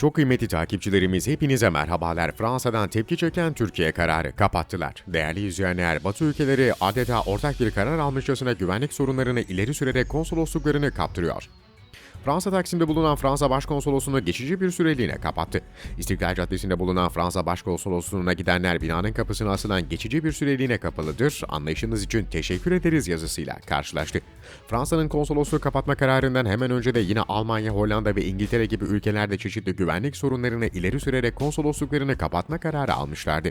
Çok kıymetli takipçilerimiz hepinize merhabalar. Fransa'dan tepki çeken Türkiye kararı kapattılar. Değerli izleyenler, Batı ülkeleri adeta ortak bir karar almışçasına güvenlik sorunlarını ileri sürerek konsolosluklarını kaptırıyor. Fransa Taksim'de bulunan Fransa Başkonsolosluğunu geçici bir süreliğine kapattı. İstiklal Caddesi'nde bulunan Fransa Başkonsolosluğu'na gidenler binanın kapısına asılan geçici bir süreliğine kapalıdır. Anlayışınız için teşekkür ederiz yazısıyla karşılaştı. Fransa'nın konsolosluğu kapatma kararından hemen önce de yine Almanya, Hollanda ve İngiltere gibi ülkelerde çeşitli güvenlik sorunlarını ileri sürerek konsolosluklarını kapatma kararı almışlardı.